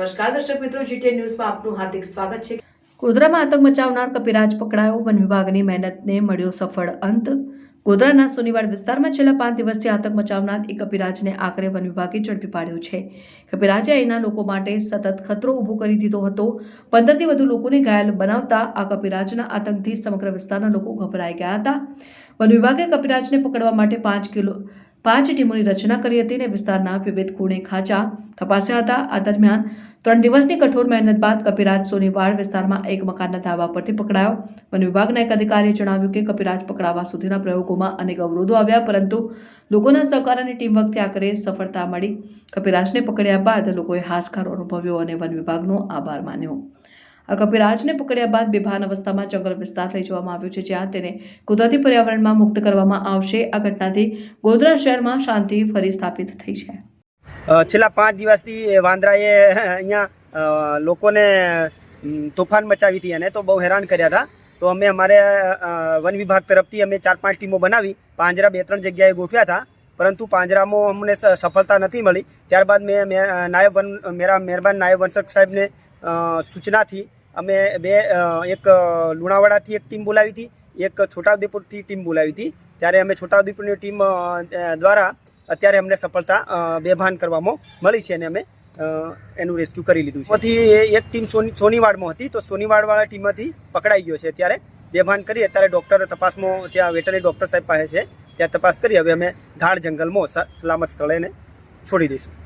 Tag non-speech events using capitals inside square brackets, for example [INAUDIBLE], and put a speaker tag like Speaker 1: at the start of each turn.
Speaker 1: નમસ્કાર, દર્શક મિત્રો જીટીએ ન્યૂઝમાં આપનું હાર્દિક સ્વાગત છે. ગોધરામાં આતંક મચાવનાર કપિરાજ પકડાયો, વન વિભાગની મહેનતને મળ્યો સફળ અંત. ગોધરાના સોનીવાડ વિસ્તારમાં છેલ્લા પાંચ દિવસથી આતંક મચાવનાર એ કપિરાજને આખરે વન વિભાગે ઝડપી પાડ્યો છે. કપિરાજે અહીંના લોકો માટે સતત ખતરો ઊભો કરી દીધો હતો. પંદરથી વધુ લોકોને ઘાયલ બનાવતા આ કપિરાજના આતંકથી સમગ્ર વિસ્તારના લોકો ગભરાઈ ગયા હતા. વન વિભાગે કપિરાજને પકડવા માટે પાંચ કિલો પાંચ ટીમોની રચના કરી હતી અને વિસ્તારના વિવિધ ખૂણે ખાંચા તપાસ્યા હતા. આ દરમિયાન ત્રણ દિવસની કઠોર મહેનત બાદ કપિરાજ સોનીવાડ વિસ્તારમાં એક મકાનના ધાબા પરથી પકડાયો. વન વિભાગના એક અધિકારીએ જણાવ્યું કે કપિરાજ પકડાવવા સુધીના પ્રયોગોમાં અનેક અવરોધો આવ્યા, પરંતુ લોકોના સહકાર અને ટીમવર્કથી આખરે સફળતા મળી. કપિરાજને પકડ્યા બાદ લોકોએ હાશકાર અનુભવ્યો અને વન વિભાગનો આભાર માન્યો. આ કપિરાજને પકડ્યા બાદ બેભાન અવસ્થામાં જંગલ વિસ્તાર લઈ જવામાં આવ્યો છે જ્યાં તેને કુદરતી પર્યાવરણમાં મુક્ત કરવામાં આવશે. આ ઘટનાથી ગોધરા શહેરમાં શાંતિ ફરી સ્થાપિત થઈ છે.
Speaker 2: છેલ્લા પાંચ દિવસથી વાંદરાએ [LAUGHS] અહીંયા લોકોને તોફાન મચાવી હતી અને તો બહુ હેરાન કર્યા હતા. તો અમે અમારે વન વિભાગ તરફથી અમે ચાર પાંચ ટીમો બનાવી પાંજરા બે ત્રણ જગ્યાએ ગોઠવ્યા હતા. પરંતુ પાંજરામાં અમને સફળતા નથી મળી. ત્યારબાદ મેં, નાયબ વન મેરા મહેરબાન નાયબ વનસક સાહેબને સૂચનાથી અમે બે એક લુણાવાડાથી એક ટીમ બોલાવી હતી, એક છોટાઉદેપુરથી ટીમ બોલાવી હતી. ત્યારે અમે છોટાઉદેપુરની ટીમ દ્વારા અત્યારે અમને સફળતા બેભાન કરવામાં મળી છે અને અમે એનું રેસ્ક્યુ કરી લીધું છે. પછી એક ટીમ સોની, સોનીવાડમાં હતી, તો સોનીવાડવાળા ટીમમાંથી પકડાઈ ગયો છે. અત્યારે બેભાન કરી, અત્યારે ડૉક્ટર તપાસમાં, ત્યાં વેટરનરી ડૉક્ટર સાહેબ પાસે છે, ત્યાં તપાસ કરી, હવે અમે ગાઢ જંગલમાં સલામત સ્થળે છોડી દઈશું.